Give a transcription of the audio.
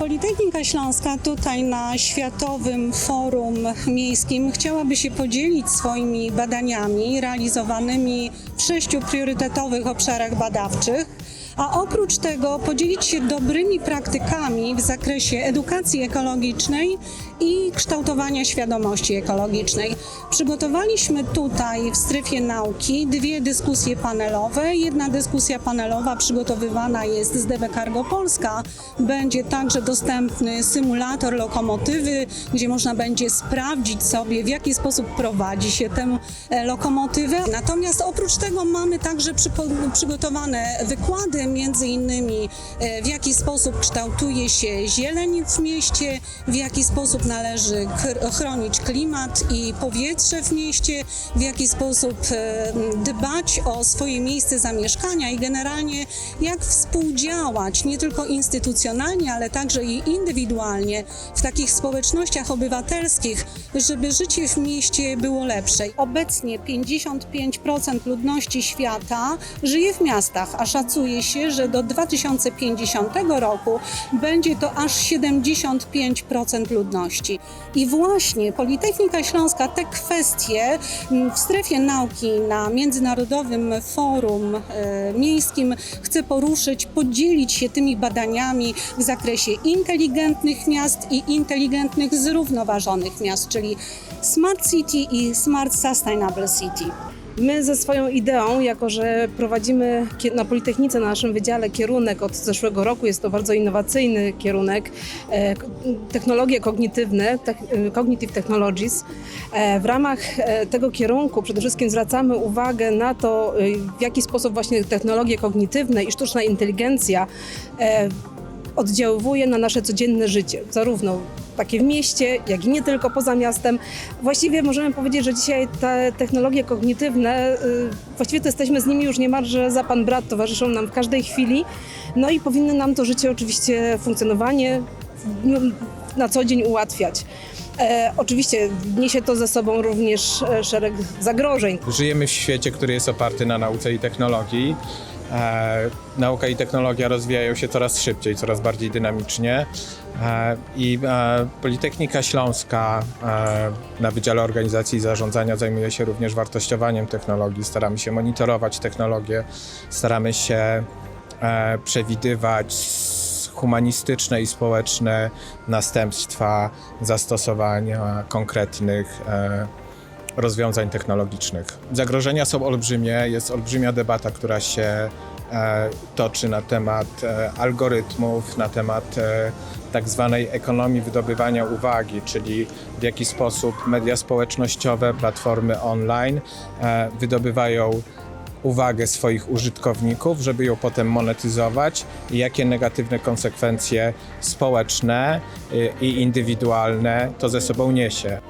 Politechnika Śląska tutaj na Światowym Forum Miejskim chciałaby się podzielić swoimi badaniami realizowanymi w sześciu priorytetowych obszarach badawczych, a oprócz tego podzielić się dobrymi praktykami w zakresie edukacji ekologicznej i kształtowania świadomości ekologicznej. Przygotowaliśmy tutaj w strefie nauki dwie dyskusje panelowe. Jedna dyskusja panelowa przygotowywana jest z DB Cargo Polska. Będzie także dostępny symulator lokomotywy, gdzie można będzie sprawdzić sobie, w jaki sposób prowadzi się tę e, lokomotywę. Natomiast oprócz tego mamy także przygotowane wykłady, między innymi e, w jaki sposób kształtuje się zieleń w mieście, w jaki sposób należy chr- chronić klimat i powietrze w mieście, w jaki sposób e, dbać o swoje miejsce zamieszkania i generalnie jak współdziałać nie tylko instytucjonalnie, ale także i indywidualnie w takich społecznościach obywatelskich, żeby życie w mieście było lepsze. Obecnie 55% ludności świata żyje w miastach, a szacuje się, że do 2050 roku będzie to aż 75% ludności. I właśnie Politechnika Śląska te kwestie m, w strefie nauki na Międzynarodowym Forum e, Miejskim chce poruszyć, podzielić się tymi badaniami w zakresie inteligentnych miast i inteligentnych, zrównoważonych miast, czyli Smart City i Smart Sustainable City. My ze swoją ideą, jako że prowadzimy na Politechnice, na naszym wydziale kierunek od zeszłego roku, jest to bardzo innowacyjny kierunek, e, technologie kognitywne, e, Cognitive Technologies. E, w ramach tego kierunku przede wszystkim zwracamy uwagę na to, w jaki sposób właśnie technologie kognitywne i sztuczna inteligencja oddziaływuje na nasze codzienne życie, zarówno takie w mieście, jak i nie tylko poza miastem. Właściwie możemy powiedzieć, że dzisiaj te technologie kognitywne, y, właściwie to jesteśmy z nimi już niemalże za pan brat, towarzyszą nam w każdej chwili. No i powinny nam to życie oczywiście, funkcjonowanie no, na co dzień ułatwiać. E, oczywiście niesie to ze sobą również e, szereg zagrożeń. Żyjemy w świecie, który jest oparty na nauce i technologii. E, nauka i technologia rozwijają się coraz szybciej, coraz bardziej dynamicznie. E, I e, Politechnika Śląska na Wydziale Organizacji i Zarządzania zajmuje się również wartościowaniem technologii. Staramy się monitorować technologię, staramy się przewidywać humanistyczne i społeczne następstwa zastosowania konkretnych rozwiązań technologicznych. Zagrożenia są olbrzymie, jest olbrzymia debata, która się e, toczy na temat e, algorytmów, na temat e, tak zwanej ekonomii wydobywania uwagi, czyli w jaki sposób media społecznościowe, platformy online wydobywają uwagę swoich użytkowników, żeby ją potem monetyzować i jakie negatywne konsekwencje społeczne i indywidualne to ze sobą niesie.